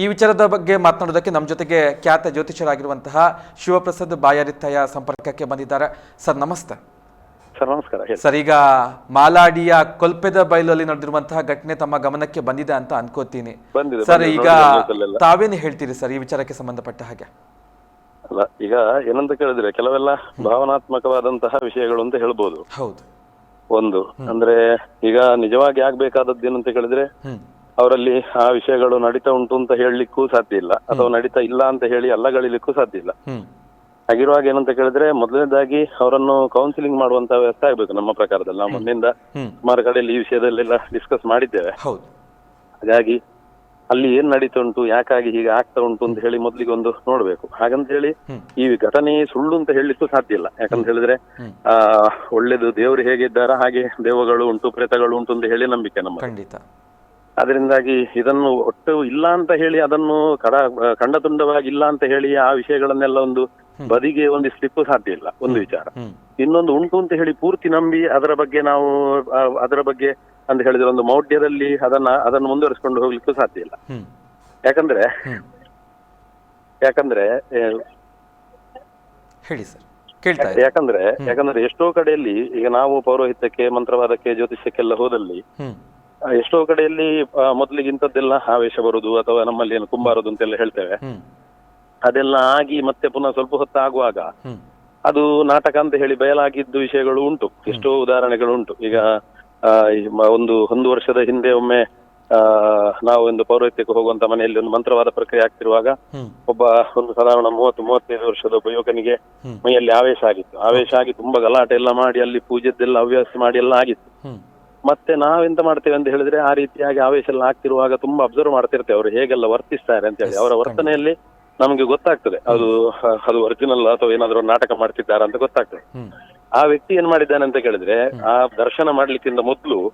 ಈ ವಿಚಾರದ ಬಗ್ಗೆ ಮಾತನಾಡೋದಕ್ಕೆ ನಮ್ಮ ಜೊತೆಗೆ ಖ್ಯಾತ ಜ್ಯೋತಿಷರಾಗಿರುವಂತಹ ಶಿವಪ್ರಸಾದ್ ಬಾಯಾರಿತ್ತಯ್ಯ ಸಂಪರ್ಕಕ್ಕೆ ಬಂದಿದ್ದಾರೆ. ಸರ್ ನಮಸ್ತೆ. ಸರ್ ನಮಸ್ಕಾರ. ಸರ್ ಈಗ ಮಾಲಾಡಿಯ ಕೊಲ್ಪೆದ ಬಯಲಲ್ಲಿ ನಡೆದಿರುವಂತಹ ಘಟನೆ ತಮ್ಮ ಗಮನಕ್ಕೆ ಬಂದಿದೆ ಅಂತ ಅನ್ಕೋತೀನಿ. ಸರ್ ಈಗ ತಾವೇನು ಹೇಳ್ತೀರಿ ಸರ್ ಈ ವಿಚಾರಕ್ಕೆ ಸಂಬಂಧಪಟ್ಟ ಹಾಗೆ? ಅಲ್ಲ ಈಗ ಏನಂತ ಕೇಳಿದ್ರೆ ಕೆಲವೆಲ್ಲ ಭಾವನಾತ್ಮಕವಾದಂತಹ ವಿಷಯಗಳು ಅಂತ ಹೇಳ್ಬೋದು. ಹೌದು. ಒಂದು ಅಂದ್ರೆ ಈಗ ನಿಜವಾಗಿ ಆಗ್ಬೇಕಾದದ್ದು ಏನಂತ ಕೇಳಿದ್ರೆ ಅವರಲ್ಲಿ ಆ ವಿಷಯಗಳು ನಡೀತಾ ಉಂಟು ಅಂತ ಹೇಳಲಿಕ್ಕೂ ಸಾಧ್ಯ ಇಲ್ಲ. ಅಥವಾ ನಡೀತಾ ಇಲ್ಲ ಅಂತ ಹೇಳಿ ಅಲ್ಲಗಳಿಲಿಕ್ಕೂ ಸಾಧ್ಯ ಇಲ್ಲ. ಹಾಗಿರುವಾಗ ಏನಂತ ಕೇಳಿದ್ರೆ ಮೊದಲನೇದಾಗಿ ಅವರನ್ನು ಕೌನ್ಸಿಲಿಂಗ್ ಮಾಡುವಂತ ವ್ಯವಸ್ಥೆ ಆಗ್ಬೇಕು ನಮ್ಮ ಪ್ರಕಾರದಲ್ಲಿ. ನಾವು ಮೊನ್ನೆಯಿಂದ ಸುಮಾರು ಕಡೆಯಲ್ಲಿ ಈ ವಿಷಯದಲ್ಲೆಲ್ಲ ಡಿಸ್ಕಸ್ ಮಾಡಿದ್ದೇವೆ. ಹಾಗಾಗಿ ಅಲ್ಲಿ ಏನ್ ನಡೀತಾ ಉಂಟು ಯಾಕಾಗಿ ಹೀಗೆ ಆಗ್ತಾ ಉಂಟು ಅಂತ ಹೇಳಿ ಮೊದಲಿಗೆ ಒಂದು ನೋಡ್ಬೇಕು. ಹಾಗಂತ ಹೇಳಿ ಈ ಘಟನೆ ಸುಳ್ಳು ಅಂತ ಹೇಳಲಿಕ್ಕೂ ಸಾಧ್ಯ ಇಲ್ಲ. ಯಾಕಂತ ಹೇಳಿದ್ರೆ. ಆ ಒಳ್ಳೇದು ದೇವರು ಹೇಗಿದ್ದಾರ ಹಾಗೆ ದೇವಗಳು ಉಂಟು ಪ್ರೇತಗಳು ಉಂಟು ಅಂತ ಹೇಳಿ ನಂಬಿಕೆ ನಮ್ಮ ಖಂಡಿತ. ಅದರಿಂದಾಗಿ ಇದನ್ನು ಒಟ್ಟು ಇಲ್ಲ ಅಂತ ಹೇಳಿ ಅದನ್ನು ಕಡ ಖಂಡತುಂಡವಾಗಿ ಇಲ್ಲ ಅಂತ ಹೇಳಿ ಆ ವಿಷಯಗಳನ್ನೆಲ್ಲ ಒಂದು ಬದಿಗೆ ಸ್ಲಿಪ್ ಸಾಧ್ಯ ಇಲ್ಲ ಒಂದು ವಿಚಾರ. ಇನ್ನೊಂದು ಉಂಟು ಅಂತ ಹೇಳಿ ಪೂರ್ತಿ ನಂಬಿ ಅದರ ಬಗ್ಗೆ ನಾವು ಅದರ ಬಗ್ಗೆ ಅಂತ ಹೇಳಿದ್ರೆ ಒಂದು ಮೌಢ್ಯದಲ್ಲಿ ಅದನ್ನ ಅದನ್ನು ಮುಂದುವರಿಸಿಕೊಂಡು ಹೋಗ್ಲಿಕ್ಕೂ ಸಾಧ್ಯ ಇಲ್ಲ. ಯಾಕಂದ್ರೆ ಯಾಕಂದ್ರೆ ಹೇಳಿ ಸರ್. ಯಾಕಂದ್ರೆ ಯಾಕಂದ್ರೆ ಎಷ್ಟೋ ಕಡೆಯಲ್ಲಿ ಈಗ ನಾವು ಪೌರೋಹಿತ್ಯಕ್ಕೆ ಮಂತ್ರವಾದಕ್ಕೆ ಜ್ಯೋತಿಷ್ಯಕ್ಕೆಲ್ಲ ಹೋದಲ್ಲಿ ಎಷ್ಟೋ ಕಡೆಯಲ್ಲಿ ಆ, ಮೊದಲಿಗೆ ಇಂಥದ್ದೆಲ್ಲ ಆವೇಶ ಬರುದು ಅಥವಾ ನಮ್ಮಲ್ಲಿ ಏನು ಕುಂಬಾರದು ಅಂತೆಲ್ಲ ಹೇಳ್ತೇವೆ. ಹ್ಮ್. ಅದೆಲ್ಲ ಆಗಿ ಮತ್ತೆ ಪುನಃ ಸ್ವಲ್ಪ ಹೊತ್ತಾಗುವಾಗ ಹ್ಮ್. ಅದು ನಾಟಕ ಅಂತ ಹೇಳಿ ಬಯಲಾಗಿದ್ದು ವಿಷಯಗಳು ಉಂಟು. ಎಷ್ಟೋ ಉದಾಹರಣೆಗಳು ಉಂಟು. ಈಗ ಆ, ಈ ಮ- ಒಂದು ಒಂದು ವರ್ಷದ ಹಿಂದೆ ಒಮ್ಮೆ ಆ ನಾವು ಒಂದು ಪೌರೋಹಿತ್ಯಕ್ಕೆ ಹೋಗುವಂತ ಮನೆಯಲ್ಲಿ ಒಂದು ಮಂತ್ರವಾದ ಪ್ರಕ್ರಿಯೆ ಆಗ್ತಿರುವಾಗ ಹ್ಮ್. ಒಬ್ಬ ಒಂದು ಸಾಧಾರಣ ಮೂವತ್ತು ಮೂವತ್ತೈದು ವರ್ಷದ ಒಬ್ಬ ಯುವಕನಿಗೆ ಹ್ಮ್. ಮೈಯಲ್ಲಿ ಆವೇಶ ಆಗಿತ್ತು. ಆವೇಶ ಆಗಿ ತುಂಬಾ ಗಲಾಟೆ ಎಲ್ಲ ಮಾಡಿ ಅಲ್ಲಿ ಪೂಜೆದ್ದೆಲ್ಲ ಹವ್ಯಾಸ ಮಾಡಿ ಎಲ್ಲ ಆಗಿತ್ತು. ಹ್ಮ್. ಮತ್ತೆ ನಾವೆಂತ ಮಾಡ್ತೇವೆ ಅಂತ ಹೇಳಿದ್ರೆ ಆ ರೀತಿಯಾಗಿ ಆವೇಶ ಎಲ್ಲ ಆಗ್ತಿರುವಾಗ ತುಂಬಾ ಅಬ್ಸರ್ವ್ ಮಾಡ್ತಿರ್ತೇವೆ ಅವರು ಹೇಗೆಲ್ಲ ವರ್ತಿಸ್ತಾರೆ ಅಂತ ಹೇಳಿ. ಅವರ ವರ್ತನೆಯಲ್ಲಿ ನಮಗೆ ಗೊತ್ತಾಗ್ತದೆ. ಅದು ಅದು ಒರಿಜಿನಲ್ ಅಥವಾ ಏನಾದ್ರು ನಾಟಕ ಮಾಡ್ತಿದ್ದಾರೆ ಅಂತ ಗೊತ್ತಾಗ್ತದೆ. ಆ ವ್ಯಕ್ತಿ ಏನ್ ಮಾಡಿದ್ದಾನೆ ಅಂತ ಕೇಳಿದ್ರೆ ಆ ದರ್ಶನ ಮಾಡ್ಲಿಕ್ಕಿಂತ ಮೊದಲು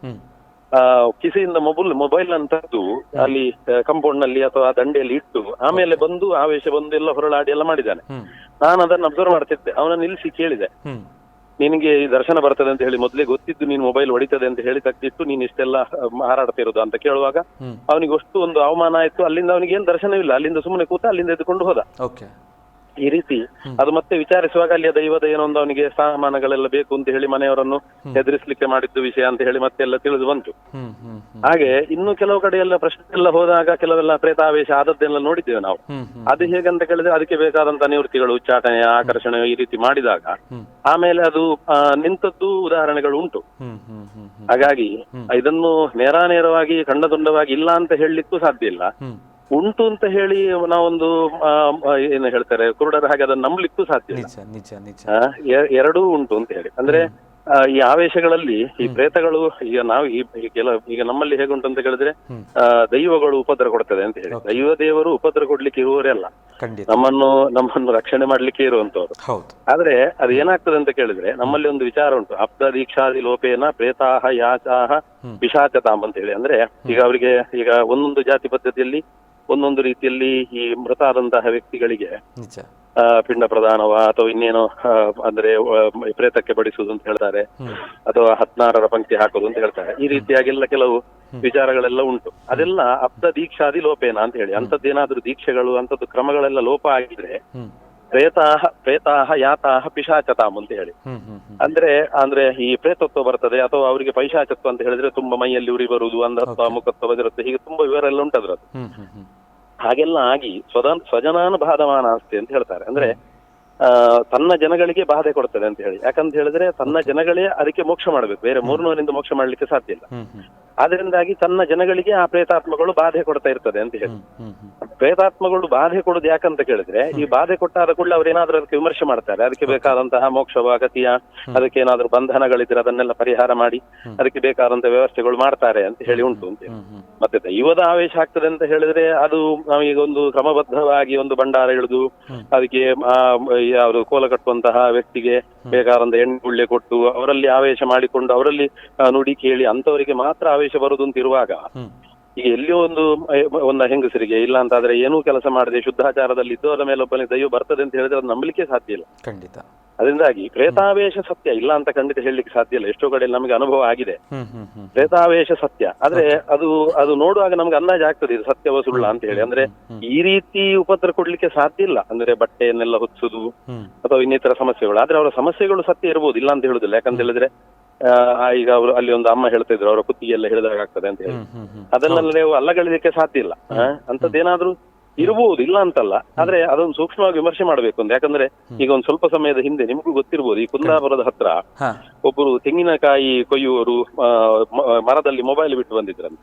ಆ ಕಿಸೆಯಿಂದ ಮೊಬೈಲ್ ಮೊಬೈಲ್ ಅಂತದ್ದು ಅಲ್ಲಿ ಕಂಪೌಂಡ್ನಲ್ಲಿ ಅಥವಾ ಆ ದಂಡೆಯಲ್ಲಿ ಇಟ್ಟು ಆಮೇಲೆ ಬಂದು ಆವೇಶ ಬಂದು ಎಲ್ಲ ಹೊರಳಾಡಿ ಎಲ್ಲ ಮಾಡಿದ್ದಾನೆ. ನಾನು ಅದನ್ನ ಅಬ್ಸರ್ವ್ ಮಾಡ್ತಿದ್ದೆ. ಅವನ ನಿಲ್ಲಿಸಿ ಕೇಳಿದೆ. ನಿನಗೆ ಈ ದರ್ಶನ ಬರ್ತದೆ ಅಂತ ಹೇಳಿ ಮೊದಲೇ ಗೊತ್ತಿದ್ದು ನೀನು ಮೊಬೈಲ್ ಹೊಡಿತದೆ ಅಂತ ಹೇಳಿ ತಗ್ದಿಟ್ಟು ನೀನು ಇಷ್ಟೆಲ್ಲ ಹಾರಾಡ್ತಿರೋದು ಅಂತ ಕೇಳುವಾಗ ಅವನಿಗೆ ಅಷ್ಟು ಒಂದು ಅವಮಾನ ಆಯ್ತು. ಅಲ್ಲಿಂದ ಅವನಿಗೆ ಏನು ದರ್ಶನವಿಲ್ಲ. ಅಲ್ಲಿಂದ ಸುಮ್ಮನೆ ಕೂತ ಅಲ್ಲಿಂದ ಎದ್ದುಕೊಂಡು ಹೋದ. ಓಕೆ ಈ ರೀತಿ ಅದು ಮತ್ತೆ ವಿಚಾರಿಸುವಾಗ ಅಲ್ಲಿಯ ದೈವದ ಏನೊಂದು ಅವನಿಗೆ ಸ್ಥಾನಮಾನಗಳೆಲ್ಲ ಬೇಕು ಅಂತ ಹೇಳಿ ಮನೆಯವರನ್ನು ಎದುರಿಸಲಿಕ್ಕೆ ಮಾಡಿದ್ದು ವಿಷಯ ಅಂತ ಹೇಳಿ ಮತ್ತೆ ಎಲ್ಲ ತಿಳಿದು ಬಂತು. ಹಾಗೆ ಇನ್ನು ಕೆಲವು ಕಡೆ ಎಲ್ಲ ಪ್ರಶ್ನೆ ಎಲ್ಲ ಹೋದಾಗ ಕೆಲವೆಲ್ಲ ಪ್ರೇತಾವೇಶ ಆದದ್ದೆಲ್ಲ ನೋಡಿದ್ದೇವೆ ನಾವು. ಅದು ಹೇಗಂತ ಕೇಳಿದ್ರೆ ಅದಕ್ಕೆ ಬೇಕಾದಂತ ನಿವೃತ್ತಿಗಳು ಉಚ್ಚಾಟನೆ ಆಕರ್ಷಣೆ ಈ ರೀತಿ ಮಾಡಿದಾಗ ಆಮೇಲೆ ಅದು ಆ, ನಿಂತದ್ದು ಉದಾಹರಣೆಗಳು ಉಂಟು. ಹಾಗಾಗಿ ಇದನ್ನು ನೇರಾನೇರವಾಗಿ ಖಂಡದುಂಡವಾಗಿ ಇಲ್ಲ ಅಂತ ಹೇಳಲಿಕ್ಕೂ ಸಾಧ್ಯ ಇಲ್ಲ. ಉಂಟು ಅಂತ ಹೇಳಿ ನಾವೊಂದು ಏನು ಹೇಳ್ತಾರೆ ಕುರುಡರ ಹಾಗೆ ಅದನ್ನ ನಂಬಲಿಕ್ಕೂ ಸಾಧ್ಯ ನಿಜ ನಿಜ ಎರಡೂ ಉಂಟು ಅಂತ ಹೇಳಿ. ಅಂದ್ರೆ ಈ ಆವೇಶಗಳಲ್ಲಿ ಈ ಪ್ರೇತಗಳು ಈಗ ನಾವು ಈ ಕೆಲ ಈಗ ನಮ್ಮಲ್ಲಿ ಹೇಗುಂಟು ಅಂತ. ಆ, ದೈವಗಳು ಉಪದ್ರ ಕೊಡ್ತದೆ ಅಂತ ಹೇಳಿ. ದೈವ ದೇವರು ಉಪದ್ರ ಕೊಡ್ಲಿಕ್ಕೆ ಇರುವವರೇ ಅಲ್ಲ. ನಮ್ಮನ್ನು ನಮ್ಮನ್ನು ರಕ್ಷಣೆ ಮಾಡ್ಲಿಕ್ಕೆ ಇರುವಂತವ್ರು. ಆದ್ರೆ ಅದು ಏನಾಗ್ತದೆ ಅಂತ ಕೇಳಿದ್ರೆ ನಮ್ಮಲ್ಲಿ ಒಂದು ವಿಚಾರ ಉಂಟು. ಅಬ್ದ ದೀಕ್ಷಾದಿ ಲೋಪೇನ ಪ್ರೇತಾಹ ಯಾಚಾಹ ಪಿಶಾಚತಾಮ್ ಅಂತ ಹೇಳಿ. ಅಂದ್ರೆ ಈಗ ಅವರಿಗೆ ಈಗ ಒಂದೊಂದು ಜಾತಿ ಪದ್ಧತಿಯಲ್ಲಿ ಒಂದೊಂದು ರೀತಿಯಲ್ಲಿ ಈ ಮೃತ ಆದಂತಹ ವ್ಯಕ್ತಿಗಳಿಗೆ ನಿಜ. ಪಿಂಡ ಪ್ರದಾನವ ಅಥವಾ ಇನ್ನೇನೋ ಅಂದ್ರೆ ಪ್ರೇತಕ್ಕೆ ಬಡಿಸುವುದು ಅಂತ ಹೇಳ್ತಾರೆ. ಅಥವಾ ಹದಿನಾರರ ಪಂಕ್ತಿ ಹಾಕೋದು ಅಂತ ಹೇಳ್ತಾರೆ. ಈ ರೀತಿಯಾಗೆಲ್ಲ ಕೆಲವು ವಿಚಾರಗಳೆಲ್ಲ ಉಂಟು. ಅದೆಲ್ಲ ಅಬ್ದ ದೀಕ್ಷಾದಿ ಲೋಪೇನ ಅಂತ ಹೇಳಿ. ಅಂತದ್ದೇನಾದ್ರೂ ದೀಕ್ಷೆಗಳು ಅಂತದ್ದು ಕ್ರಮಗಳೆಲ್ಲ ಲೋಪ ಆಗಿದ್ರೆ ಪ್ರೇತಾಹ ಪ್ರೇತಾಹ ಯಾತಾಹ ಪಿಶಾಚತಾಮ್ ಅಂತ ಹೇಳಿ. ಅಂದ್ರೆ ಅಂದ್ರೆ ಈ ಪ್ರೇತತ್ವ ಬರ್ತದೆ ಅಥವಾ ಅವರಿಗೆ ಪೈಶಾಚತ್ವ ಅಂತ ಹೇಳಿದ್ರೆ ತುಂಬಾ ಮೈಯಲ್ಲಿ ಉರಿ ಬರುವುದು ಅಂಧತ್ವ ಮುಖತ್ವ ಬದಿರುತ್ತೆ ಹೀಗೆ ತುಂಬಾ ವಿವರ ಎಲ್ಲ ಉಂಟದ್ರದ್ದು ಹಾಗೆಲ್ಲ ಆಗಿ ಸ್ವದ ಸ್ವಜನಾನುಬಾಧಮಾನ ಆಸ್ತಿ ಅಂತ ಹೇಳ್ತಾರೆ. ಅಂದ್ರೆ ಆ, ತನ್ನ ಜನಗಳಿಗೆ ಬಾಧೆ ಕೊಡ್ತದೆ ಅಂತ ಹೇಳಿ. ಯಾಕಂತ ಹೇಳಿದ್ರೆ ತನ್ನ ಜನಗಳೇ ಅದಕ್ಕೆ ಮೋಕ್ಷ ಮಾಡ್ಬೇಕು. ಬೇರೆ ಮೂರ್ನೂರಿಂದ ಮೋಕ್ಷ ಮಾಡ್ಲಿಕ್ಕೆ ಸಾಧ್ಯ ಇಲ್ಲ. ಹ್ಮ್ ತನ್ನ ಜನಗಳಿಗೆ ಆ ಪ್ರೇತಾತ್ಮಗಳು ಬಾಧೆ ಕೊಡ್ತಾ ಇರ್ತದೆ ಅಂತ ಹೇಳಿ. ಪ್ರೇತಾತ್ಮಗಳು ಬಾಧೆ ಕೊಡೋದು ಯಾಕಂತ ಕೇಳಿದ್ರೆ ಈ ಬಾಧೆ ಕೊಟ್ಟಾದ ಕೂಡಲೇ ಅವ್ರೇನಾದ್ರೂ ಅದಕ್ಕೆ ವಿಮರ್ಶೆ ಮಾಡ್ತಾರೆ. ಅದಕ್ಕೆ ಬೇಕಾದಂತಹ ಮೋಕ್ಷವ ಗತಿಯ ಅದಕ್ಕೆ ಏನಾದ್ರೂ ಬಂಧನಗಳಿದ್ರೆ ಅದನ್ನೆಲ್ಲ ಪರಿಹಾರ ಮಾಡಿ ಅದಕ್ಕೆ ಬೇಕಾದಂತ ವ್ಯವಸ್ಥೆಗಳು ಮಾಡ್ತಾರೆ ಅಂತ ಹೇಳಿ ಉಂಟು ಅಂತ ಮತ್ತೆ ದೈವದ ಆವೇಶ ಆಗ್ತದೆ ಅಂತ ಹೇಳಿದ್ರೆ ಅದು ನಾವೀಗ ಒಂದು ಕ್ರಮಬದ್ಧವಾಗಿ ಒಂದು ಭಂಡಾರ ಇಳಿದು ಅದಕ್ಕೆ ಆ ಯಾವುದು ಕೋಲ ಕಟ್ಟುವಂತಹ ವ್ಯಕ್ತಿಗೆ ಬೇಕಾದಂತ ಎಣ್ಣೆ ಗುಳ್ಳೆ ಕೊಟ್ಟು ಅವರಲ್ಲಿ ಆವೇಶ ಮಾಡಿಕೊಂಡು ಅವರಲ್ಲಿ ನುಡಿ ಕೇಳಿ ಅಂತವರಿಗೆ ಮಾತ್ರ ಆವೇಶ ಬರುದು ಅಂತ ಇರುವಾಗ ಈಗ ಎಲ್ಲಿಯೋ ಒಂದು ಒಂದು ಹೆಂಗಸರಿಗೆ ಇಲ್ಲ ಅಂತಾದ್ರೆ ಏನೂ ಕೆಲಸ ಮಾಡದೆ ಶುದ್ಧಾಚಾರದಲ್ಲಿ ಅದರ ಮೇಲೆ ಒಬ್ಬನಿಗೆ ದೈವ ಬರ್ತದೆ ಅಂತ ಹೇಳಿದ್ರೆ ಅದು ನಂಬಲಿಕ್ಕೆ ಸಾಧ್ಯ ಇಲ್ಲ. ಖಂಡಿತ. ಅದರಿಂದಾಗಿ ಪ್ರೇತಾವೇಶ ಸತ್ಯ ಇಲ್ಲ ಅಂತ ಖಂಡಿತ ಹೇಳಲಿಕ್ಕೆ ಸಾಧ್ಯ ಇಲ್ಲ. ಎಷ್ಟೋ ಕಡೆ ನಮಗೆ ಅನುಭವ ಆಗಿದೆ. ಪ್ರೇತಾವೇಶ ಸತ್ಯ. ಆದ್ರೆ ಅದು ಅದು ನೋಡುವಾಗ ನಮ್ಗೆ ಅಂದಾಜು ಆಗ್ತದೆ ಇದು ಸತ್ಯವ ಸುಳ್ಳ ಅಂತ ಹೇಳಿ. ಅಂದ್ರೆ ಈ ರೀತಿ ಉಪದ್ರ ಕೊಡ್ಲಿಕ್ಕೆ ಸಾಧ್ಯ ಇಲ್ಲ. ಅಂದ್ರೆ ಬಟ್ಟೆಯನ್ನೆಲ್ಲ ಹೊತ್ಸುದು ಅಥವಾ ಇನ್ನಿತರ ಸಮಸ್ಯೆಗಳು. ಆದ್ರೆ ಅವರ ಸಮಸ್ಯೆಗಳು ಸತ್ಯ ಇರಬಹುದು ಇಲ್ಲ ಅಂತ ಹೇಳುದಿಲ್ಲ. ಯಾಕಂತ ಹೇಳಿದ್ರೆ ಆ, ಈಗ ಅವರು ಅಲ್ಲಿ ಒಂದು ಅಮ್ಮ ಹೇಳ್ತಾ ಇದ್ರು ಅವರ ಕುತ್ತಿಗೆ ಎಲ್ಲ ಹಿಡಿದಾಗ ಆಗ್ತದೆ ಅಂತ ಹೇಳಿ. ಅದನ್ನೆಲ್ಲ ನೀವು ಅಲ್ಲಗಳಿಲಿಕ್ಕೆ ಸಾಧ್ಯ ಇಲ್ಲ. ಆ, ಅಂಥದ್ದೇನಾದ್ರೂ ಇರಬಹುದು ಇಲ್ಲ ಅಂತಲ್ಲ. ಆದ್ರೆ ಅದೊಂದು ಸೂಕ್ಷ್ಮವಾಗಿ ವಿಮರ್ಶೆ ಮಾಡಬೇಕು ಅಂತ ಯಾಕಂದ್ರೆ ಈಗ ಒಂದು ಸ್ವಲ್ಪ ಸಮಯದ ಹಿಂದೆ ನಿಮಗೂ ಗೊತ್ತಿರ್ಬೋದು ಈ ಕುಂದಾಪುರದ ಹತ್ರ ಒಬ್ಬರು ತೆಂಗಿನಕಾಯಿ ಕೊಯ್ಯುವರು ಮರದಲ್ಲಿ ಮೊಬೈಲ್ ಬಿಟ್ಟು ಬಂದಿದ್ರಂತೆ.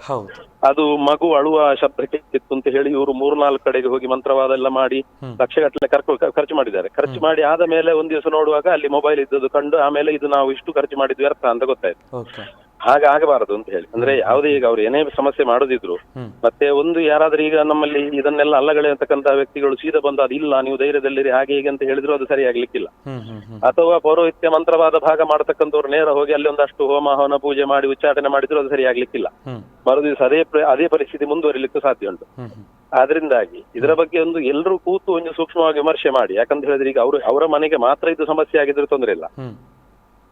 ಅದು ಮಗು ಅಳುವ ಶಬ್ದ ಕೇಳ್ತಿತ್ತು ಅಂತ ಹೇಳಿ ಇವರು ಮೂರ್ನಾಲ್ಕು ಕಡೆಗೆ ಹೋಗಿ ಮಂತ್ರವಾದ ಎಲ್ಲ ಮಾಡಿ ಲಕ್ಷಗಟ್ಟಲೆ ಕರ್ಕೊ ಖರ್ಚು ಮಾಡಿದ್ದಾರೆ. ಖರ್ಚು ಮಾಡಿ ಆದ ಮೇಲೆ ಒಂದ್ ದಿವಸ ನೋಡುವಾಗ ಅಲ್ಲಿ ಮೊಬೈಲ್ ಇದ್ದದ್ದು ಕಂಡು ಆಮೇಲೆ ಇದು ನಾವು ಇಷ್ಟು ಖರ್ಚು ಮಾಡಿದ್ವಿ ಅರ್ಥ ಅಂತ ಗೊತ್ತಾಯ್ತು. ಓಕೆ ಹಾಗೆ ಆಗಬಾರದು ಅಂತ ಹೇಳಿ. ಅಂದ್ರೆ ಯಾವುದೇ ಈಗ ಅವ್ರು ಏನೇ ಸಮಸ್ಯೆ ಮಾಡೋದಿದ್ರು ಮತ್ತೆ ಒಂದು ಯಾರಾದ್ರೂ ಈಗ ನಮ್ಮಲ್ಲಿ ಇದನ್ನೆಲ್ಲ ಅಲ್ಲಗಳೆಯತಕ್ಕಂತ ವ್ಯಕ್ತಿಗಳು ಸೀದಾ ಬಂದು ಅದಿಲ್ಲ ನೀವು ಧೈರ್ಯದಲ್ಲಿರಿ ಹಾಗೆ ಹೀಗೆ ಅಂತ ಹೇಳಿದ್ರು ಅದು ಹ್ಮ್ ಹ್ಮ್ ಅಥವಾ ಪೌರೋಹಿತ್ಯ ಮಂತ್ರವಾದ ಭಾಗ ಮಾಡತಕ್ಕಂಥವ್ರು ನೇರ ಹೋಗಿ ಅಲ್ಲಿ ಒಂದಷ್ಟು ಹೋಮ ಹವನ ಪೂಜೆ ಮಾಡಿ ಉಚ್ಚಾಟನೆ ಮಾಡಿದ್ರು ಅದು ಸರಿ ಆಗ್ಲಿಕ್ಕಿಲ್ಲ ಮರುದಿವಸ ಅದೇ ಅದೇ ಪರಿಸ್ಥಿತಿ ಮುಂದುವರಿಲಿಕ್ಕೂ ಸಾಧ್ಯ ಉಂಟು. ಆದ್ರಿಂದಾಗಿ ಇದರ ಬಗ್ಗೆ ಒಂದು ಎಲ್ಲರೂ ಕೂತು ಒಂದು ಸೂಕ್ಷ್ಮವಾಗಿ ವಿಮರ್ಶೆ ಮಾಡಿ. ಯಾಕಂತ ಹೇಳಿದ್ರೆ ಈಗ ಅವರು ಅವರ ಮನೆಗೆ ಮಾತ್ರ ಇದು ಸಮಸ್ಯೆ ಆಗಿದ್ರೆ ತೊಂದರೆ ಇಲ್ಲ.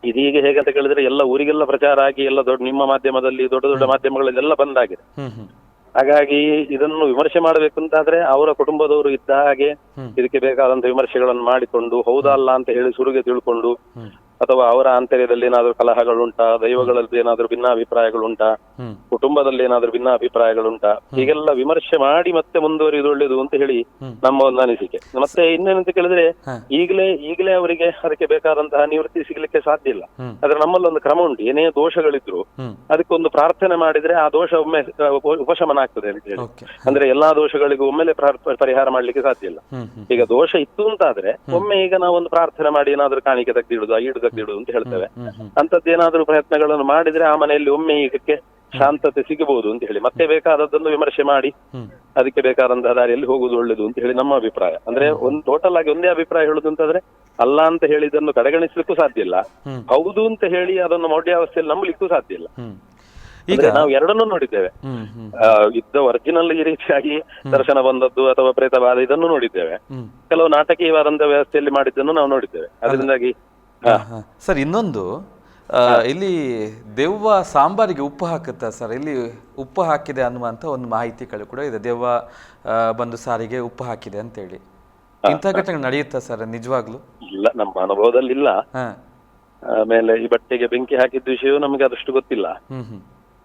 ಇದೀಗ ಹೇಗೆ ಅಂತ ಕೇಳಿದ್ರೆ ಎಲ್ಲ ಊರಿಗೆಲ್ಲ ಪ್ರಚಾರ ಆಗಿ ಎಲ್ಲ ದೊಡ್ಡ ನಿಮ್ಮ ಮಾಧ್ಯಮದಲ್ಲಿ ದೊಡ್ಡ ದೊಡ್ಡ ಮಾಧ್ಯಮಗಳಲ್ಲೆಲ್ಲ ಬಂದಾಗಿದೆ. ಹ್ಮ್ ಹ್ಮ್. ಹಾಗಾಗಿ ಇದನ್ನು ವಿಮರ್ಶೆ ಮಾಡಬೇಕು ಅಂತಾದ್ರೆ ಅವರ ಕುಟುಂಬದವರು ಇದ್ದ ಹಾಗೆ ಇದಕ್ಕೆ ಬೇಕಾದಂತ ವಿಮರ್ಶೆಗಳನ್ನು ಮಾಡಿಕೊಂಡು ಹೌದಾ ಅಲ್ಲ ಅಂತ ಹೇಳಿ ಸುರುಗೆ ತಿಳ್ಕೊಂಡು. ಅಥವಾ ಅವರ ಆಂತರ್ಯದಲ್ಲಿ ಏನಾದ್ರೂ ಕಲಹಗಳುಂಟಾ ದೈವಗಳಲ್ಲಿ ಏನಾದ್ರೂ ಭಿನ್ನಾಭಿಪ್ರಾಯಗಳುಂಟಾ ಕುಟುಂಬದಲ್ಲಿ ಏನಾದ್ರೂ ಭಿನ್ನಾಭಿಪ್ರಾಯಗಳುಂಟಾ ಹೀಗೆಲ್ಲ ವಿಮರ್ಶೆ ಮಾಡಿ ಮತ್ತೆ ಮುಂದುವರಿಯುವುದು ಒಳ್ಳೇದು ಅಂತ ಹೇಳಿ ನಮ್ಮ ಒಂದು ಅನಿಸಿಕೆ. ಮತ್ತೆ ಇನ್ನೇನಂತ ಕೇಳಿದ್ರೆ. ಈಗಲೇ ಈಗಲೇ ಅವರಿಗೆ ಅದಕ್ಕೆ ಬೇಕಾದಂತಹ ನಿವೃತ್ತಿ ಸಿಗ್ಲಿಕ್ಕೆ ಸಾಧ್ಯ ಇಲ್ಲ. ಆದ್ರೆ ನಮ್ಮಲ್ಲಿ ಒಂದು ಕ್ರಮ ಉಂಟು. ಏನೇ ದೋಷಗಳಿದ್ರು ಅದಕ್ಕೊಂದು ಪ್ರಾರ್ಥನೆ ಮಾಡಿದ್ರೆ ಆ ದೋಷ ಒಮ್ಮೆ ಉಪ- ಉಪಶಮನ ಆಗ್ತದೆ ಅಂತ ಹೇಳಿ. ಅಂದ್ರೆ ಎಲ್ಲಾ ದೋಷಗಳಿಗೂ ಒಮ್ಮೆಲೆ ಪರಿಹಾರ ಮಾಡ್ಲಿಕ್ಕೆ ಸಾಧ್ಯ ಇಲ್ಲ. ಈಗ ದೋಷ ಇತ್ತು ಅಂತಾದ್ರೆ ಒಮ್ಮೆ ಈಗ ನಾವು ಒಂದು ಪ್ರಾರ್ಥನೆ ಮಾಡಿ ಏನಾದ್ರೂ ಕಾಣಿಕೆ ತೆಗೆದಿಡುದು ಈಡು ತೆಗೆದಿಡುದು ಅಂತ ಹೇಳ್ತೇವೆ. ಅಂತದ್ದೇನಾದ್ರೂ ಪ್ರಯತ್ನಗಳನ್ನು ಮಾಡಿದ್ರೆ ಆ ಮನೆಯಲ್ಲಿ ಒಮ್ಮೆ ಈಗಕ್ಕೆ ಶಾಂತತೆ ಸಿಗಬಹುದು ಅಂತ ಹೇಳಿ. ಮತ್ತೆ ಬೇಕಾದದ್ದನ್ನು ವಿಮರ್ಶೆ ಮಾಡಿ ಅದಕ್ಕೆ ಬೇಕಾದಂತಹ ದಾರಿಯಲ್ಲಿ ಹೋಗುದು ಒಳ್ಳೇದು ಅಂತ ಹೇಳಿ ನಮ್ಮ ಅಭಿಪ್ರಾಯ. ಅಂದ್ರೆ ಒಂದು ಟೋಟಲ್ ಆಗಿ ಒಂದೇ ಅಭಿಪ್ರಾಯ ಹೇಳುದು ಅಂತಂದ್ರೆ ಅಲ್ಲ ಅಂತ ಹೇಳಿದನ್ನು ಕಡೆಗಣಿಸ್ಲಿಕ್ಕೂ ಸಾಧ್ಯ ಇಲ್ಲ. ಹೌದು ಅಂತ ಹೇಳಿ ಅದನ್ನು ಮೌಢ್ಯಾವಸ್ಥೆಯಲ್ಲಿ ನಂಬಲಿಕ್ಕೂ ಸಾಧ್ಯ ಇಲ್ಲ. ಈಗ ನಾವು ಎರಡನ್ನೂ ನೋಡಿದ್ದೇವೆ. ಇದ್ದ ಒರಿಜಿನಲ್ ಈ ರೀತಿಯಾಗಿ ದರ್ಶನ ಬಂದದ್ದು ಅಥವಾ ಪ್ರೇತವಾದ ಇದನ್ನು ನೋಡಿದ್ದೇವೆ. ಕೆಲವು ನಾಟಕೀಯವಾದಂತ ವ್ಯವಸ್ಥೆಯಲ್ಲಿ ಮಾಡಿದ್ದನ್ನು ನಾವು ನೋಡಿದ್ದೇವೆ. ಅದರಿಂದಾಗಿ. ಸರ್ ಇನ್ನೊಂದು ಆ, ಇಲ್ಲಿ ದೆವ್ವ ಸಾಂಬಾರಿಗೆ ಉಪ್ಪು ಹಾಕುತ್ತಾ ಸರ್? ಇಲ್ಲಿ ಉಪ್ಪು ಹಾಕಿದೆ ಅನ್ನುವಂಥ ಒಂದು ಮಾಹಿತಿ ಕಳೆ ಕೂಡ ಇದೆ. ದೆವ್ವ ಬಂದು ಸಾರಿಗೆ ಉಪ್ಪು ಹಾಕಿದೆ ಅಂತೇಳಿ. ಇಂಥ ಘಟನೆ ನಡೆಯುತ್ತಾ ಸರ್ ನಿಜವಾಗ್ಲು? ಇಲ್ಲ ನಮ್ಮ ಅನುಭವದಲ್ಲಿ ಇಲ್ಲ. ಆಮೇಲೆ ಈ ಬಟ್ಟೆಗೆ ಬೆಂಕಿ ಹಾಕಿದ ವಿಷಯವೂ ನಮಗೆ ಅದಷ್ಟು ಗೊತ್ತಿಲ್ಲ.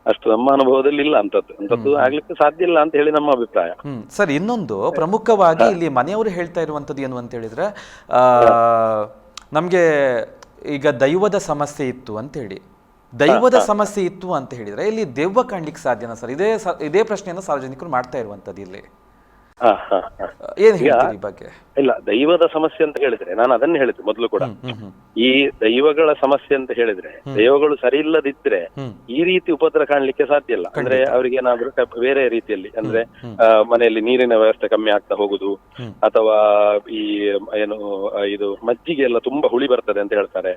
ಅಷ್ಟು ನಮ್ಮ ಅನುಭವದಲ್ಲಿ ಇಲ್ಲ ಅಂತದ್ದು ಅಂತದ್ದು ಆಗ್ಲಿಕ್ಕೆ ಸಾಧ್ಯ ಇಲ್ಲ ಅಂತ ಹೇಳಿ ನಮ್ಮ ಅಭಿಪ್ರಾಯ. ಹ್ಮ್. ಸರ್ ಇನ್ನೊಂದು ಪ್ರಮುಖವಾಗಿ ಇಲ್ಲಿ ಮನೆಯವರು ಹೇಳ್ತಾ ಇರುವಂತದ್ದು ಏನು ಅಂತ ಹೇಳಿದ್ರೆ ಆ, ನಮ್ಗೆ ಈಗ ದೈವದ ಸಮಸ್ಯೆ ಇತ್ತು ಅಂತ ಹೇಳಿ ದೈವದ ಸಮಸ್ಯೆ ಇತ್ತು ಅಂತ ಹೇಳಿದ್ರೆ ಇಲ್ಲಿ ದೆವ್ವ ಕಾಣ್ಲಿಕ್ಕೆ ಸಾಧ್ಯನಾ ಸರ್? ಇದೇ ಸ- ಇದೇ ಪ್ರಶ್ನೆಯನ್ನು ಸಾರ್ವಜನಿಕರು ಮಾಡ್ತಾ ಇರುವಂಥದ್ದು ಇಲ್ಲಿ. ಏನ್ ಹೇಳ್ತೀರಿ ಈ ಬಗ್ಗೆ? ಇಲ್ಲ ದೈವದ ಸಮಸ್ಯೆ ಅಂತ ಹೇಳಿದ್ರೆ ನಾನು ಅದನ್ನ ಹೇಳಿದ್ದೆ ಮೊದಲು ಕೂಡ. ಈ ದೈವಗಳ ಸಮಸ್ಯೆ ಅಂತ ಹೇಳಿದ್ರೆ ದೈವಗಳು ಸರಿ ಇಲ್ಲದಿದ್ರೆ ಈ ರೀತಿ ಉಪದ್ರ ಕಾಣ್ಲಿಕ್ಕೆ ಸಾಧ್ಯ ಇಲ್ಲ. ಅಂದ್ರೆ ಅವರಿಗೆ ಏನಾದ್ರೂ ಬೇರೆ ರೀತಿಯಲ್ಲಿ ಅಂದ್ರೆ ಆ, ಮನೆಯಲ್ಲಿ ನೀರಿನ ವ್ಯವಸ್ಥೆ ಕಮ್ಮಿ ಆಗ್ತಾ ಹೋಗುದು ಅಥವಾ ಈ ಏನು ಇದು ಮಜ್ಜಿಗೆ ಎಲ್ಲ ತುಂಬಾ ಹುಳಿ ಬರ್ತದೆ ಅಂತ ಹೇಳ್ತಾರೆ.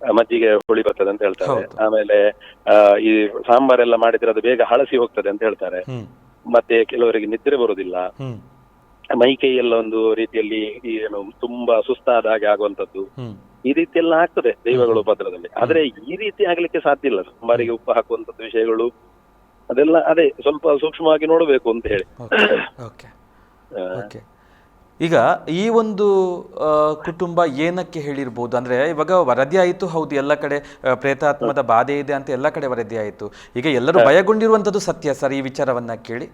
ಮಜ್ಜಿಗೆ ಹುಳಿ ಬರ್ತದೆ ಅಂತ ಹೇಳ್ತಾರೆ. ಆಮೇಲೆ ಈ ಈ ಸಾಂಬಾರೆಲ್ಲ ಮಾಡಿದ್ರೆ ಅದು ಬೇಗ ಹಳಸಿ ಹೋಗ್ತದೆ ಅಂತ ಹೇಳ್ತಾರೆ. ಮತ್ತೆ ಕೆಲವರಿಗೆ ನಿದ್ರೆ ಬರುದಿಲ್ಲ ಮೈ ಕೈ ಎಲ್ಲ ಒಂದು ರೀತಿಯಲ್ಲಿ ಏನು ತುಂಬಾ ಸುಸ್ತಾದ ಹಾಗೆ ಆಗುವಂತದ್ದು ಈ ರೀತಿ ಎಲ್ಲ ಆಗ್ತದೆ ದೈವಗಳ ಉಪದ್ರದಲ್ಲಿ. ಆದ್ರೆ ಈ ರೀತಿ ಆಗ್ಲಿಕ್ಕೆ ಸಾಧ್ಯ ಇಲ್ಲ. ಸಾಂಬಾರಿಗೆ ಉಪ್ಪು ಹಾಕುವಂತದ್ದು ವಿಷಯಗಳು ಅದೆಲ್ಲ ಅದೇ ಸ್ವಲ್ಪ ಸೂಕ್ಷ್ಮವಾಗಿ ನೋಡಬೇಕು ಅಂತ ಹೇಳಿ. ಈಗ ಈ ಒಂದು ಕುಟುಂಬ ಏನಕ್ಕೆ ಹೇಳಿರ್ಬೋದು? ಅಂದ್ರೆ ಇವಾಗ ವರದಿ ಆಯಿತು ಹೌದು ಎಲ್ಲ ಕಡೆ ಪ್ರೇತಾತ್ಮದ ಬಾಧೆ ಇದೆ ಅಂತ ಎಲ್ಲ ಕಡೆ ವರದಿ ಆಯಿತು. ಈಗ ಎಲ್ಲರೂ ಭಯಗೊಂಡಿರುವಂಥದ್ದು ಸತ್ಯ ಸರ್ ಈ ವಿಚಾರವನ್ನ ಕೇಳಿ.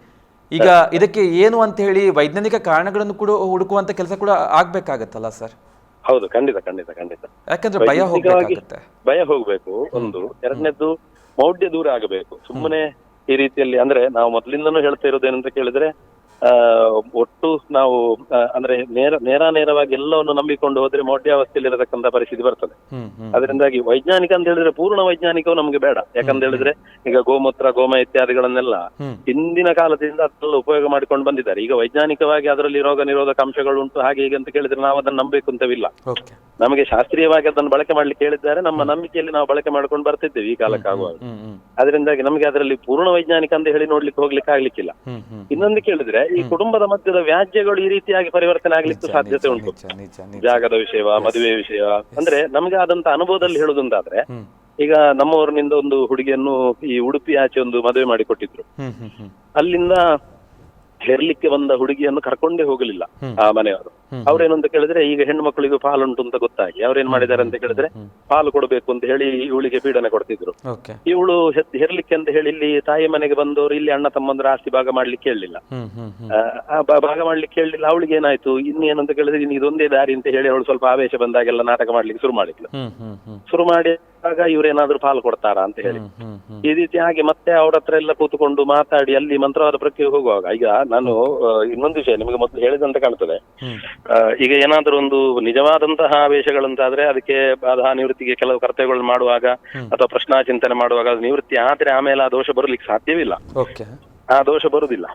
ಈಗ ಇದಕ್ಕೆ ಏನು ಅಂತ ಹೇಳಿ ವೈಜ್ಞಾನಿಕ ಕಾರಣಗಳನ್ನು ಕೂಡ ಹುಡುಕುವಂತ ಕೆಲಸ ಕೂಡ ಆಗ್ಬೇಕಾಗತ್ತಲ್ಲ ಸರ್? ಹೌದು ಖಂಡಿತ ಖಂಡಿತ ಖಂಡಿತ. ಯಾಕಂದ್ರೆ ಭಯ ಹೋಗಬೇಕಾಗುತ್ತೆ. ಭಯ ಹೋಗ್ಬೇಕು ಒಂದು. ಎರಡನೇದ್ದು ಮೌಢ್ಯ ದೂರ ಆಗಬೇಕು. ಸುಮ್ಮನೆ ಈ ರೀತಿಯಲ್ಲಿ ಅಂದ್ರೆ ನಾವು ಮೊದಲಿಂದನೂ ಹೇಳ್ತಾ ಇರೋದೇನಂತ ಕೇಳಿದ್ರೆ ಒಟ್ಟು ನಾವು ಅಂದ್ರೆ ನೇರ ನೇರ ನೇರವಾಗಿ ಎಲ್ಲವನ್ನು ನಂಬಿಕೊಂಡು ಹೋದ್ರೆ ಮೌಢ್ಯಾವಸ್ಥೆಯಲ್ಲಿ ಇರತಕ್ಕಂತ ಪರಿಸ್ಥಿತಿ ಬರ್ತದೆ. ಅದರಿಂದಾಗಿ ವೈಜ್ಞಾನಿಕ ಅಂತ ಹೇಳಿದ್ರೆ ಪೂರ್ಣ ವೈಜ್ಞಾನಿಕವು ನಮ್ಗೆ ಬೇಡ. ಯಾಕಂತ ಹೇಳಿದ್ರೆ ಈಗ ಗೋಮೂತ್ರ ಗೋಮ ಇತ್ಯಾದಿಗಳನ್ನೆಲ್ಲ ಹಿಂದಿನ ಕಾಲದಿಂದ ಅದೆಲ್ಲ ಉಪಯೋಗ ಮಾಡಿಕೊಂಡು ಬಂದಿದ್ದಾರೆ. ಈಗ ವೈಜ್ಞಾನಿಕವಾಗಿ ಅದರಲ್ಲಿ ರೋಗ ನಿರೋಧಕ ಅಂಶಗಳು ಉಂಟು ಹಾಗೆ ಹೀಗೆ ಅಂತ ಕೇಳಿದ್ರೆ ನಾವು ಅದನ್ನು ನಂಬಬೇಕು ಅಂತವಿಲ್ಲ ನಮಗೆ ಶಾಸ್ತ್ರೀಯವಾಗಿ ಅದನ್ನು ಬಳಕೆ ಮಾಡ್ಲಿಕ್ಕೆ ಹೇಳಿದ್ದಾರೆ ನಮ್ಮ ನಂಬಿಕೆಯಲ್ಲಿ ನಾವು ಬಳಕೆ ಮಾಡ್ಕೊಂಡು ಬರ್ತಿದ್ದೇವೆ ಈ ಕಾಲಕ್ಕಾಗುವಾಗ ಅದರಿಂದಾಗಿ ನಮಗೆ ಅದರಲ್ಲಿ ಪೂರ್ಣ ವೈಜ್ಞಾನಿಕ ಅಂತ ಹೇಳಿ ನೋಡ್ಲಿಕ್ಕೆ ಹೋಗ್ಲಿಕ್ಕೆ ಆಗ್ಲಿಕ್ಕಿಲ್ಲ. ಇನ್ನೊಂದು ಕೇಳಿದ್ರೆ ಈ ಕುಟುಂಬದ ಮಧ್ಯದ ವ್ಯಾಜ್ಯಗಳು ಈ ರೀತಿಯಾಗಿ ಪರಿವರ್ತನೆ ಆಗ್ಲಿಕ್ಕೆ ಸಾಧ್ಯತೆ ಉಂಟು. ಜಾಗದ ವಿಷಯವ ಮದುವೆ ವಿಷಯ. ಅಂದ್ರೆ ನಮ್ಗೆ ಆದಂತ ಅನುಭವದಲ್ಲಿ ಹೇಳುದಂತಾದ್ರೆ ಈಗ ನಮ್ಮೂರಿನಿಂದ ಒಂದು ಹುಡುಗಿಯನ್ನು ಈ ಉಡುಪಿ ಆಚೆ ಒಂದು ಮದುವೆ ಮಾಡಿ ಕೊಟ್ಟಿದ್ರು ಅಲ್ಲಿಂದ ಹೆರ್ಲಿಕ್ಕೆ ಬಂದ ಹುಡುಗಿಯನ್ನು ಕರ್ಕೊಂಡೇ ಹೋಗಲಿಲ್ಲ ಆ ಮನೆಯವರು. ಅವ್ರೇನಂತ ಕೇಳಿದ್ರೆ ಈಗ ಹೆಣ್ಣು ಮಕ್ಕಳಿಗೂ ಪಾಲುಂಟು ಅಂತ ಗೊತ್ತಾಗಿ ಅವ್ರೇನ್ ಮಾಡಿದ್ದಾರೆ ಅಂತ ಕೇಳಿದ್ರೆ ಪಾಲು ಕೊಡಬೇಕು ಅಂತ ಹೇಳಿ ಇವಳಿಗೆ ಪೀಡನೆ ಕೊಡ್ತಿದ್ರು. ಇವಳು ಹೆರ್ಲಿಕ್ಕೆ ಅಂತ ಹೇಳಿ ಇಲ್ಲಿ ತಾಯಿ ಮನೆಗೆ ಬಂದವರು ಇಲ್ಲಿ ಅಣ್ಣ ತಮ್ಮಂದ್ರ ಆಸ್ತಿ ಭಾಗ ಮಾಡ್ಲಿಕ್ಕೆ ಆ ಭಾಗ ಮಾಡ್ಲಿಕ್ಕೆ ಹೇಳಲಿಲ್ಲ ಅವಳಿಗೆ ಏನಾಯ್ತು? ಇನ್ನೇನಂತ ಕೇಳಿದ್ರೆ ಇದೊಂದೇ ದಾರಿ ಅಂತ ಹೇಳಿ ಅವಳು ಸ್ವಲ್ಪ ಆವೇಶ ಬಂದಾಗೆಲ್ಲ ನಾಟಕ ಮಾಡ್ಲಿಕ್ಕೆ ಶುರು ಮಾಡಿದ್ಲು. ಶುರು ಹ್ಮ್ ಹ್ಮ್ ಇವರೇನಾದ್ರೂ ಪಾಲು ಕೊಡ್ತಾರಾ ಅಂತ ಹೇಳಿ. ಈ ರೀತಿ ಹಾಗೆ ಮತ್ತೆ ಅವ್ರ ಹತ್ರ ಎಲ್ಲ ಕೂತ್ಕೊಂಡು ಮಾತಾಡಿ ಅಲ್ಲಿ ಮಂತ್ರವಾದ ಪ್ರಕ್ರಿಯೆ ಹೋಗುವಾಗ ಈಗ ನಾನು ಇನ್ನೊಂದು ವಿಷಯ ನಿಮಗೆ ಮೊದಲು ಹೇಳಿದಂತ ಕಾಣ್ತದೆ. ಈಗ ಏನಾದ್ರೂ ಒಂದು ನಿಜವಾದಂತಹ ಆವೇಶಗಳಂತಾದ್ರೆ ಅದಕ್ಕೆ ಬಾಧಾ ನಿವೃತ್ತಿಗೆ ಕೆಲವು ಕರ್ತವ್ಯಗಳನ್ನು ಮಾಡುವಾಗ ಅಥವಾ ಪ್ರಶ್ನಾ ಚಿಂತನೆ ಮಾಡುವಾಗ ನಿವೃತ್ತಿ ಆದ್ರೆ ಆಮೇಲೆ ಆ ದೋಷ ಬರಲಿಕ್ಕೆ ಸಾಧ್ಯವಿಲ್ಲ. ಆ ದೋಷ ಬರುದಿಲ್ಲ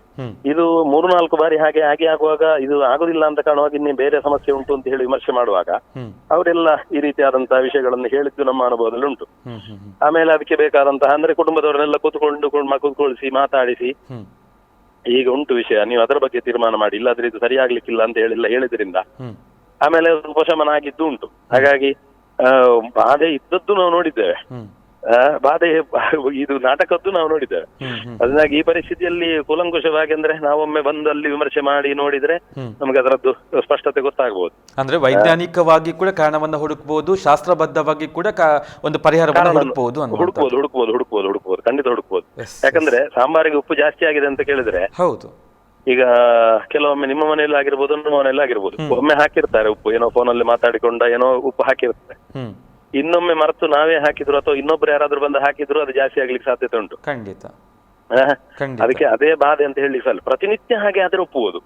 ಇದು ಮೂರು ನಾಲ್ಕು ಬಾರಿ ಹಾಗೆ ಹಾಗೆ ಆಗುವಾಗ ಇದು ಆಗುದಿಲ್ಲ ಅಂತ ಕಾಣುವಾಗ ಇನ್ನೇ ಬೇರೆ ಸಮಸ್ಯೆ ಉಂಟು ಅಂತ ಹೇಳಿ ವಿಮರ್ಶೆ ಮಾಡುವಾಗ ಅವರೆಲ್ಲ ಈ ರೀತಿಯಾದಂತಹ ವಿಷಯಗಳನ್ನು ಹೇಳಿದ್ದು ನಮ್ಮ ಅನುಭವದಲ್ಲಿ ಉಂಟು. ಆಮೇಲೆ ಅದಕ್ಕೆ ಬೇಕಾದಂತಹ ಅಂದ್ರೆ ಕುಟುಂಬದವರನ್ನೆಲ್ಲ ಕೂತ್ಕೊಂಡು ಕೊಂಡು- ಕೂತ್ಕೊಳಿಸಿ ಮಾತಾಡಿಸಿ. ಈಗ ಉಂಟು ವಿಷಯ. ನೀವು ಅದರ ಬಗ್ಗೆ ತೀರ್ಮಾನ ಮಾಡಿ. ಇಲ್ಲಾದ್ರೆ ಇದು ಸರಿಯಾಗ್ಲಿಕ್ಕಿಲ್ಲ ಅಂತ ಹೇಳಿಲ್ಲ ಹೇಳಿದ್ರಿಂದ. ಆಮೇಲೆ ಅದು ಉಪಶಮನ ಆಗಿದ್ದು ಉಂಟು. ಹಾಗಾಗಿ ಆ, ಬಾಧೆ ಇದ್ದದ್ದು ನಾವು ನೋಡಿದ್ದೇವೆ. ಬಾಧೆ ಇದು ನಾಟಕದ್ದು ನಾವು ನೋಡಿದ್ದೇವೆ. ಅದನ್ನಾಗಿ ಈ ಪರಿಸ್ಥಿತಿಯಲ್ಲಿ ಕೂಲಂಕುಷವಾಗಿ ಅಂದ್ರೆ ನಾವೊಮ್ಮೆ ಬಂದು ಅಲ್ಲಿ ವಿಮರ್ಶೆ ಮಾಡಿ ನೋಡಿದ್ರೆ ನಮ್ಗೆ ಅದರದ್ದು ಸ್ಪಷ್ಟತೆ ಗೊತ್ತಾಗಬಹುದು ಅಂದ್ರೆ ವೈಜ್ಞಾನಿಕವಾಗಿ ಕೂಡ ಕಾರಣವನ್ನ ಹುಡುಕಬಹುದು ಶಾಸ್ತ್ರಬದ್ಧವಾಗಿ ಕೂಡ ಒಂದು ಪರಿಹಾರ ಹುಡುಕಬಹುದು ಹುಡುಕಬಹುದು ಹುಡುಕಬಹುದು ಹುಡುಕಬಹುದು ಹುಡುಕ್ಬೋದು ಹುಡುಕ್ಬೋದು ಖಂಡಿತ ಹುಡುಕಬಹುದು ಯಾಕಂದ್ರೆ ಸಾಂಬಾರಿಗೆ ಉಪ್ಪು ಜಾಸ್ತಿ ಆಗಿದೆ ಅಂತ ಕೇಳಿದ್ರೆ ಹೌದು. ಈಗ ಕೆಲವೊಮ್ಮೆ ನಿಮ್ಮ ಮನೆಯಲ್ಲಿ ಆಗಿರ್ಬೋದು ನಮ್ಮ ಮನೆಯಲ್ಲಿ ಆಗಿರ್ಬೋದು ಒಮ್ಮೆ ಹಾಕಿರ್ತಾರೆ ಉಪ್ಪು ಏನೋ ಫೋನಲ್ಲಿ ಮಾತಾಡಿಕೊಂಡ ಏನೋ ಉಪ್ಪು ಹಾಕಿರ್ತಾರೆ. ಇನ್ನೊಮ್ಮೆ ಮರೆತು ನಾವೇ ಹಾಕಿದ್ರು ಅಥವಾ ಇನ್ನೊಬ್ರು ಯಾರಾದ್ರೂ ಬಂದು ಹಾಕಿದ್ರು ಅದು ಜಾಸ್ತಿ ಆಗ್ಲಿಕ್ಕೆ ಸಾಧ್ಯತೆ ಉಂಟು. ಖಂಡಿತ. ಅದಕ್ಕೆ ಅದೇ ಬಾಧೆ ಅಂತ ಹೇಳಿ ಸಲ್ಲ ಪ್ರತಿನಿತ್ಯ ಹಾಗೆ ಆದ್ರೆ ಒಪ್ಪುವುದು.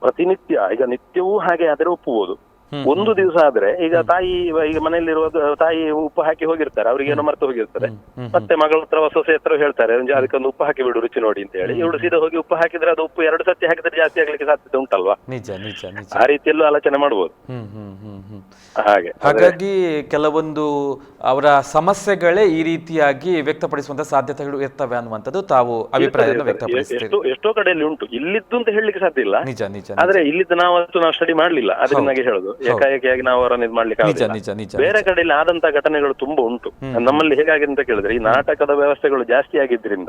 ಪ್ರತಿನಿತ್ಯ ಈಗ ನಿತ್ಯವೂ ಹಾಗೆ ಆದ್ರೆ ಒಪ್ಪುವುದು. ಒಂದು ದಿವಸ ಆದ್ರೆ ಈಗ ತಾಯಿ ಈಗ ಮನೆಯಲ್ಲಿರುವ ತಾಯಿ ಉಪ್ಪು ಹಾಕಿ ಹೋಗಿರ್ತಾರೆ ಅವ್ರಿಗೆ ಏನೋ ಮರ್ತು ಹೋಗಿರ್ತಾರೆ. ಮತ್ತೆ ಮಗಳ ಹತ್ರ ಸೊಸೆ ಹತ್ರ ಹೇಳ್ತಾರೆ ಒಂದು ಅದಕ್ಕೊಂದು ಉಪ್ಪು ಹಾಕಿ ಬಿಡು ರುಚಿ ನೋಡಿ ಅಂತ ಹೇಳಿ. ಇವಳು ಸೀದಾ ಹೋಗಿ ಉಪ್ಪು ಹಾಕಿದ್ರೆ ಅದು ಉಪ್ಪು ಎರಡು ಸತಿ ಹಾಕಿದ್ರೆ ಜಾಸ್ತಿ ಆಗ್ಲಿಕ್ಕೆ ಸಾಧ್ಯತೆ ಉಂಟಲ್ವಾ? ನಿಜ ನಿಜ ನಿಜ. ಆ ರೀತಿಯಲ್ಲೂ ಆಲೋಚನೆ ಹ್ಮ್. ಹಾಗೆ. ಹಾಗಾಗಿ ಕೆಲವೊಂದು ಅವರ ಸಮಸ್ಯೆಗಳೇ ಈ ರೀತಿಯಾಗಿ ವ್ಯಕ್ತಪಡಿಸುವಂತ ಸಾಧ್ಯತೆಗಳು ಇರ್ತವೆ ಅನ್ನುವಂಥದ್ದು ತಾವು ಅಭಿಪ್ರಾಯವನ್ನು ವ್ಯಕ್ತಪಡಿಸ್ತೀರಿ ಎಷ್ಟೋ ಎಷ್ಟೋ ಕಡೆಯಲ್ಲಿ ಉಂಟು. ಇಲ್ಲಿದ್ದು ಅಂತ ಹೇಳಲಿಕ್ಕೆ ಸಾಧ್ಯ ಇಲ್ಲ. ನಿಜ ನಿಜ ಆದ್ರೆ ಇಲ್ಲಿದ್ದು ನಾವು ಅಷ್ಟು ನಾವು ಸ್ಟಡಿ ಮಾಡ್ಲಿಲ್ಲ. ಅದರಿಂದಾಗಿ ಹೇಳುದು. ಏಕಾಏಕಿಯಾಗಿ ನಾವು ಅವರನ್ನು ಇದು ಮಾಡ್ಲಿಕ್ಕೆ ನಿಜ ಆಗುದಿಲ್ಲ. ನಿಜ ನಿಜ ಬೇರೆ ಕಡೆಯಲ್ಲಿ ಆದಂತ ಘಟನೆಗಳು ತುಂಬಾ ಉಂಟು. ನಮ್ಮಲ್ಲಿ ಹೇಗಾಗಿದೆ ಅಂತ ಕೇಳಿದ್ರೆ ಈ ನಾಟಕದ ವ್ಯವಸ್ಥೆಗಳು ಜಾಸ್ತಿ ಆಗಿದ್ರಿಂದ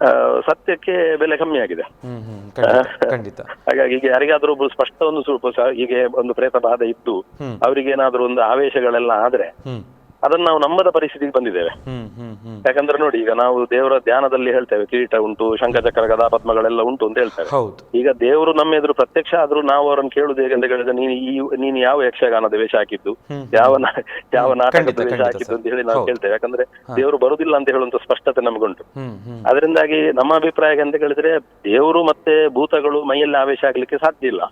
ಆ, ಸತ್ಯಕ್ಕೆ ಬೆಲೆ ಕಮ್ಮಿ ಆಗಿದೆ. ಹ್ಮ್ ಹ್ಮ್. ಖಂಡಿತ ಖಂಡಿತ. ಹಾಗಾಗಿ ಈಗ ಯಾರಿಗಾದ್ರೂ ಒಬ್ರು ಸ್ಪಷ್ಟ ಒಂದು ಸ್ವಲ್ಪ ಸ- ಹೀಗೆ ಒಂದು ಪ್ರೇತ ಬಾಧೆ ಇದ್ದು. ಅವರಿಗೆ ಏನಾದ್ರೂ ಒಂದು ಆವೇಶಗಳೆಲ್ಲ ಆದ್ರೆ ಹ್ಮ್. ಅದನ್ನ ನಾವು ನಮ್ಮದ ಪರಿಸ್ಥಿತಿಗೆ ಬಂದಿದ್ದೇವೆ. ಯಾಕಂದ್ರೆ ನೋಡಿ ಈಗ ನಾವು ದೇವರ ಧ್ಯಾನದಲ್ಲಿ ಹೇಳ್ತೇವೆ ಕಿರೀಟ ಉಂಟು ಶಂಖಚಕ್ರ ಗದಾ ಪದ್ಮಗಳೆಲ್ಲ ಉಂಟು ಅಂತ ಹೇಳ್ತೇವೆ. ಈಗ ದೇವರು ನಮ್ಮ ಎದುರು ಪ್ರತ್ಯಕ್ಷ ಆದ್ರೂ ನಾವು ಅವರನ್ನು ಕೇಳುದು ಹೇಗೆಂತ ಕೇಳಿದ್ರೆ ನೀನು ಈ ನೀನು ಯಾವ ಯಕ್ಷಗಾನದ ವೇಷ ಹಾಕಿದ್ದು. ಯಾವ ಯಾವ ನಾಟಕದ ವೇಷ ಹಾಕಿದ್ದು ಅಂತ ಹೇಳಿ ನಾವು. ಕೇಳ್ತೇವೆ. ಯಾಕಂದ್ರೆ ದೇವರು ಬರುದಿಲ್ಲ ಅಂತ ಹೇಳುವಂತ ಸ್ಪಷ್ಟತೆ ನಮಗುಂಟು. ಅದರಿಂದಾಗಿ ನಮ್ಮ ಅಭಿಪ್ರಾಯ ಅಂತ ಹೇಳಿದ್ರೆ ದೇವರು ಮತ್ತೆ ಭೂತಗಳು ಮೈಯಲ್ಲಿ ಆವೇಶ ಆಗ್ಲಿಕ್ಕೆ ಸಾಧ್ಯ ಇಲ್ಲ.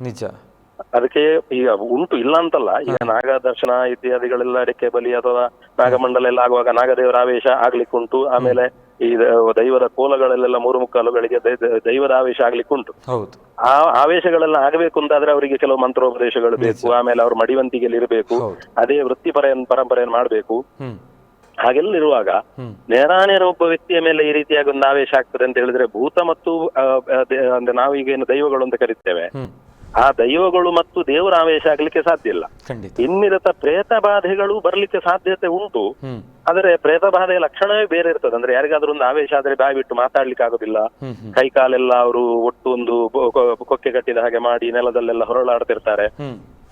ಅದಕ್ಕೆ ಈಗ ಉಂಟು ಇಲ್ಲ ಅಂತಲ್ಲ ಈಗ ನಾಗ ದರ್ಶನ ಇತ್ಯಾದಿಗಳೆಲ್ಲ ಅಡಿಕೆ ಬಲಿ ಅಥವಾ ನಾಗಮಂಡಲ ಎಲ್ಲ ಆಗುವಾಗ ನಾಗದೇವರ ಆವೇಶ ಆಗ್ಲಿಕ್ಕೆ ಉಂಟು ಆಮೇಲೆ ಈ ದೈವದ ಕೋಲಗಳಲ್ಲೆಲ್ಲ ಮೂರು ಮುಕ್ಕಾಲುಗಳಿಗೆ ದೈವದ ಆವೇಶ ಆಗ್ಲಿಕ್ಕೆ ಉಂಟು ಹೌದು. ಆ ಆವೇಶಗಳೆಲ್ಲ ಆಗಬೇಕು ಅಂತಾದ್ರೆ ಅವರಿಗೆ ಕೆಲವು ಮಂತ್ರೋಪದೇಶಗಳು ಬೇಕು. ಆಮೇಲೆ ಅವ್ರ ಮಡಿವಂತಿಗೆಯಲ್ಲಿ ಇರಬೇಕು. ಅದೇ ವೃತ್ತಿಪರ ಪರಂಪರೆಯನ್ನು ಮಾಡಬೇಕು. ಹಾಗೆಲ್ಲ ಇರುವಾಗ ನೇರಾನೇರ ಒಬ್ಬ ವ್ಯಕ್ತಿಯ ಮೇಲೆ ಈ ರೀತಿಯಾಗಿ ಒಂದು ಆವೇಶ ಆಗ್ತದೆ ಅಂತ ಹೇಳಿದ್ರೆ ಭೂತ ಮತ್ತು ಅಂದ್ರೆ ನಾವೀಗ ಏನು ದೈವಗಳು ಅಂತ ಕರಿತೇವೆ. ಆ ದೈವಗಳು ಮತ್ತು ದೇವರ ಆವೇಶ ಆಗ್ಲಿಕ್ಕೆ ಸಾಧ್ಯ ಇಲ್ಲ. ಇನ್ನಿರತ ಪ್ರೇತ ಬಾಧೆಗಳು ಬರ್ಲಿಕ್ಕೆ ಸಾಧ್ಯತೆ ಉಂಟು. ಆದರೆ ಪ್ರೇತ ಬಾಧೆಯ ಲಕ್ಷಣವೇ ಬೇರೆ ಇರ್ತದೆ. ಅಂದ್ರೆ ಯಾರಿಗಾದ್ರೂ ಒಂದು ಆವೇಶ ಆದ್ರೆ ಬಾಯಿ ಬಿಟ್ಟು ಮಾತಾಡ್ಲಿಕ್ಕೆ ಆಗುದಿಲ್ಲ. ಕೈ ಕಾಲೆಲ್ಲ ಅವರು ಒಟ್ಟು ಒಂದು ಕೊಕ್ಕೆ ಕಟ್ಟಿದ ಹಾಗೆ ಮಾಡಿ ನೆಲದಲ್ಲೆಲ್ಲ ಹೊರಳಾಡ್ತಿರ್ತಾರೆ.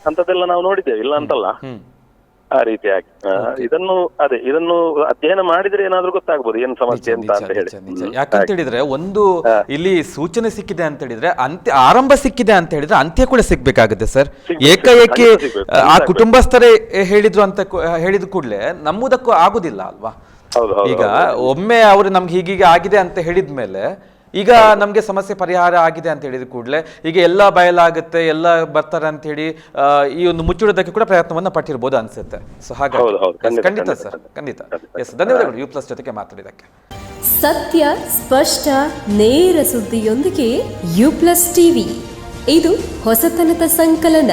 ಅಂತದೆಲ್ಲ ನಾವು ನೋಡಿದ್ದೇವೆ. ಇಲ್ಲ ಅಂತಲ್ಲ? ಆ ರೀತಿಯಾಗಿ. ಆ, ಇದನ್ನು ಅದೇ ಇದನ್ನು ಅಧ್ಯಯನ ಮಾಡಿದ್ರೆ ಏನಾದ್ರೂ ಗೊತ್ತಾಗ್ಬೋದು ಏನ್ ಸಮಸ್ಯೆ ಅಂತ ನಿಜ, ಅಂತ ಹೇಳಿ. ನಿಜ, ನಿಜ. ಯಾಕಂತ ಹೇಳಿದ್ರೆ ಒಂದು ಇಲ್ಲಿ ಸೂಚನೆ ಸಿಕ್ಕಿದೆ ಅಂತ ಹೇಳಿದ್ರೆ ಅಂತ್ಯ ಆರಂಭ ಸಿಕ್ಕಿದೆ ಅಂತ ಹೇಳಿದ್ರೆ ಅಂತ್ಯ ಕೂಡ ಸಿಗ್ಬೇಕಾಗುತ್ತೆ ಸರ್. ಸಿಗ್ಬೇಕು, ಏಕಾಏಕಿ ಖಂಡಿತ ಸಿಗ್ಬೇಕು, ಆ ಕುಟುಂಬಸ್ಥರೇ ಹೇಳಿದ್ರು ಅಂತ ಕೂ- ಹೇಳಿದ ಕೂಡಲೇ ನಂಬುದಕ್ಕೂ ಆಗುದಿಲ್ಲ ಅಲ್ವಾ? ಹೌದು ಹೌದು ಈಗ ಒಮ್ಮೆ ಅವರು ನಮ್ಗೆ ಹೀಗೀಗೆ ಆಗಿದೆ ಅಂತ ಹೇಳಿದ ಮೇಲೆ ಈಗ ನಮಗೆ ಸಮಸ್ಯೆ ಪರಿಹಾರ ಆಗಿದೆ ಅಂತ ಹೇಳಿದ ಕೂಡಲೇ ಈಗ ಎಲ್ಲ ಬಯಲಾಗುತ್ತೆ ಎಲ್ಲ ಬರ್ತಾರೆ ಅಂತ ಹೇಳಿ ಈ ಒಂದು ಮುಚ್ಚಿಡೋದಕ್ಕೆ ಕೂಡ ಪ್ರಯತ್ನವನ್ನ ಪಟ್ಟಿರ್ಬೋದು ಅನ್ಸುತ್ತೆ. ಸೊ ಹಾಗಾಗಿ ಹೌದು, ಹೌದು. ಖಂಡಿತ, ಸರ್. ಖಂಡಿತ ಖಂಡಿತ. ಎಸ್ ಧನ್ಯವಾದಗಳು. ಯು ಪ್ಲಸ್ ಜೊತೆಗೆ ಮಾತಾಡಿದಕ್ಕೆ ಸತ್ಯ ಸ್ಪಷ್ಟ ನೇರ ಸುದ್ದಿಯೊಂದಿಗೆ ಯು ಪ್ಲಸ್ ಟಿವಿ ಇದು ಹೊಸತನದ ಸಂಕಲನ.